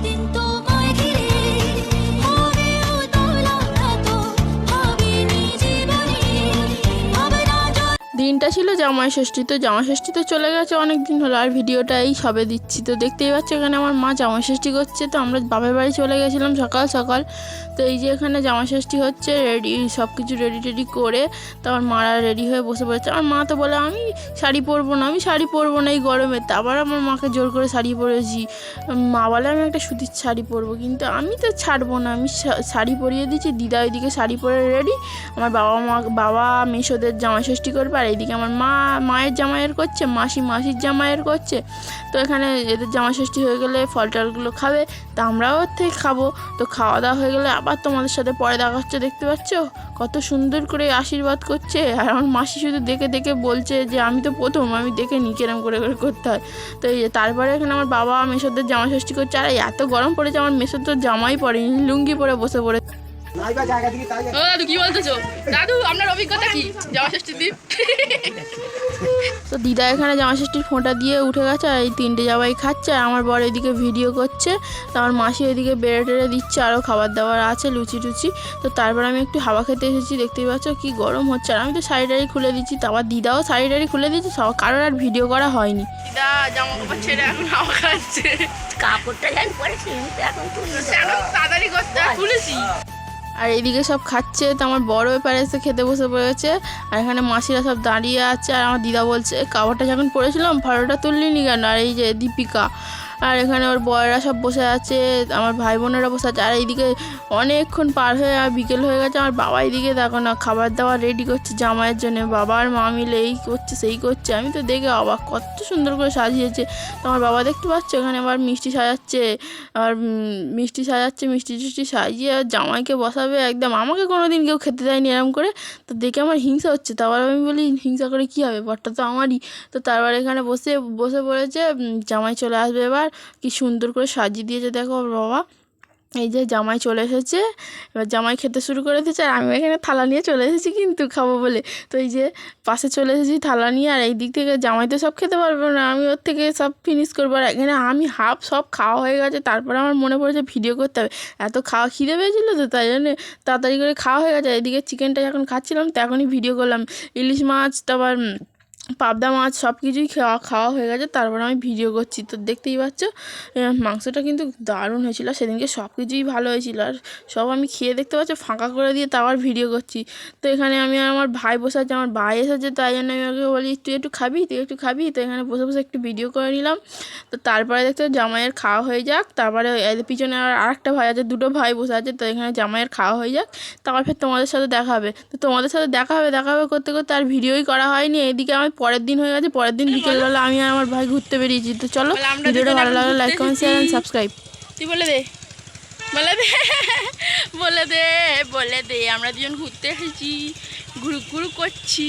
tu দিনটা ছিল জামাই ষষ্ঠী তো জামাই ষষ্ঠী তো চলে গেছে অনেক দিন হলো, আর ভিডিওটা এই সবে দিচ্ছি। তো দেখতেই পাচ্ছ এখানে আমার মা জামাই ষষ্ঠী করছে। তো আমরা বাপের বাড়ি চলে গেছিলাম সকাল সকাল। তো এই যে এখানে জামাই ষষ্ঠী হচ্ছে রেডি সব কিছু রেডি টেডি করে তো আমার মারা রেডি হয়ে বসে পড়েছে। আমার মা তো বলে, আমি শাড়ি পরবো না, আমি শাড়ি পরবো না এই গরমে। আবার আমার মাকে জোর করে শাড়ি পরেছি। মা বলে, আমি একটা সুতির শাড়ি পরবো। কিন্তু আমি তো ছাড়বো না, আমি শাড়ি পরিয়ে দিচ্ছি। দিদা ওইদিকে শাড়ি পরে রেডি আমার বাবা মা, বাবা মেশোদের জামাই ষষ্ঠী করবে আর এইদিকে আমার মা, মায়ের জামাইয়ের করছে, মাসি মাসির জামাইয়ের করছে। তো এখানে এদের জামা ষষ্ঠী হয়ে গেলে ফল টলগুলো খাবে, তা আমরাও ওর থেকে খাব। তো খাওয়া দাওয়া হয়ে গেলে আবার তোমাদের সাথে পরে দেখা হচ্ছে, দেখতে পাচ্ছ? কত সুন্দর করে আশীর্বাদ করছে। আর আমার মাসি শুধু দেখে দেখে বলছে যে, আমি তো প্রথম, আমি দেখে নি কেরম করে করে করতে হয়। তো এই যে তারপরে এখানে আমার বাবা মেশোদের জামা ষষ্ঠী করছে। আর এত গরম পড়েছে, আমার মেশোর তো জামাই পড়েনি লুঙ্গি পরে বসে পড়ে নাইবা জায়গা দিকে তাই ও দাদু কি বলতেছো? দাদু আপনার অভিজ্ঞতা কি? জামা ষষ্ঠীর দিন? তো দিদা এখানে জামা ষষ্ঠীর ফোঁটা দিয়ে উঠে গেছে আর এই তিনটে জামাই খাচ্ছে আর আমার বর এদিকে ভিডিও করছে। তো আমার মাসি এদিকে বেড়ে টেড়ে দিচ্ছে আরও খাবার দাবার আছে লুচি টুচি। তো তারপর আমি একটু হাওয়া খেতে এসেছি দেখতেই পাচ্ছ কি গরম হচ্ছে। আর আমি তো শাড়ি টাড়ি খুলে দিচ্ছি তারপর দিদাও শাড়ি টাড়ি খুলে দিচ্ছে সব কারোর আর ভিডিও করা হয়নি। দিদা জামা কাপড় ছেড়ে এখন হাওয়া খাচ্ছে। কাপড়টা জানি পরেছি এখন তাড়াতাড়ি করতে তুলেছি। আর এদিকে সব খাচ্ছে, তো আমার বড় ব্যাপারে এসে খেতে বসে পড়েছে। আর এখানে মাসিরা সব দাঁড়িয়ে আছে, আর আমার দিদা বলছে কাপড়টা যখন পরেছিলাম ফটোটা তুললিনি কেন? আর এই যে দীপিকা আর এখানে ওর বয়রা সব বসে আছে, আমার ভাই বোনেরা বসে আছে, আর এইদিকে অনেকক্ষণ পার হয়ে আর বিকেল হয়ে গেছে, আমার বাবা এইদিকে দেখো না, খাবার দাবার রেডি করছে, জামাইয়ের জন্য বাবা আর মা মিলে এই করছে, সেই করছে, আমি তো দেখে অবাক, কত সুন্দর করে সাজিয়েছে তো আমার বাবা দেখতে পাচ্ছ, এখানে আবার মিষ্টি সাজাচ্ছে, আর মিষ্টি সাজাচ্ছে, মিষ্টি টিষ্টি সাজিয়ে আর জামাইকে বসাবে, একদম আমাকে কোনো দিন কেউ খেতে দেয়নি এরম করে, তো দেখে আমার হিংসা হচ্ছে তারপর আমি বলি, হিংসা করে কী হবে, বরটা তো আমারই, তো তারপর এখানে বসে বসে পড়েছে জামাই চলে আসবে এবার কি সুন্দর করে সাজিয়ে দিয়েছে, দেখো বাবা। এই যে জামাই চলে এসেছে, এবার জামাই খেতে শুরু করে দিয়েছে, আর আমি এখানে থালা নিয়ে চলে এসেছি কিন্তু খাব বলে। তো এই যে পাশে চলে এসেছি থালা নিয়ে, আর এই দিক থেকে জামাই তো সব খেতে পারবে না, আমি ওর থেকে সব ফিনিশ করব। আর এখানে আমি হাফ সব খাওয়া হয়ে গেছে, তারপরে আমার মনে পড়েছে ভিডিও করতে হবে। এত খাওয়া খিদে পেয়েছিলো তো, তাই জন্য তাড়াতাড়ি করে খাওয়া হয়ে গেছে। এদিকে চিকেনটা যখন খাচ্ছিলাম, তখনই ভিডিও করলাম। ইলিশ মাছ, তারপর পাবদা মাছ সব কিছুই খাওয়া খাওয়া হয়ে গেছে, তারপর আমি ভিডিও করছি। তো দেখতেই পাচ্ছ মাংসটা কিন্তু দারুণ হয়েছিল, সেদিনকে সব কিছুই ভালো হয়েছিল। আর সব আমি খেয়ে দেখতে পাচ্ছি, ফাঁকা করে দিয়ে তারপর ভিডিও করছি। তো এখানে আমি আর আমার ভাই বসে আছে, আমার ভাই এসেছে, তাই জন্য আমি ওকে বলি, তুই একটু খাবি, তুই একটু খাবি। তো এখানে বসে বসে একটু ভিডিও করে নিলাম। তো তারপরে দেখতে জামাইয়ের খাওয়া হয়ে যাক, তারপরে পিছনে আর আরেকটা ভাই আছে, দুটো ভাই বসে আছে, তো এখানে জামাইয়ের খাওয়া হয়ে যাক। তারপর ফের তোমাদের সাথে দেখা হবে। তো তোমাদের সাথে দেখা হবে দেখা হবে করতে করতে আর ভিডিওই করা হয়নি, এদিকে আমার পরের দিন হয়ে গেছে পরের দিন বিকেলবেলা আমি আর আমার ভাই ঘুরতে বেরিয়েছি। তো চলো ভিডিওটা ভালো লাগলে like comment share and subscribe তুই বলে দে। বলে দে বলে দে বলে দে আমরা দুজন ঘুরতে এসেছি ঘুরু ঘুরু করছি।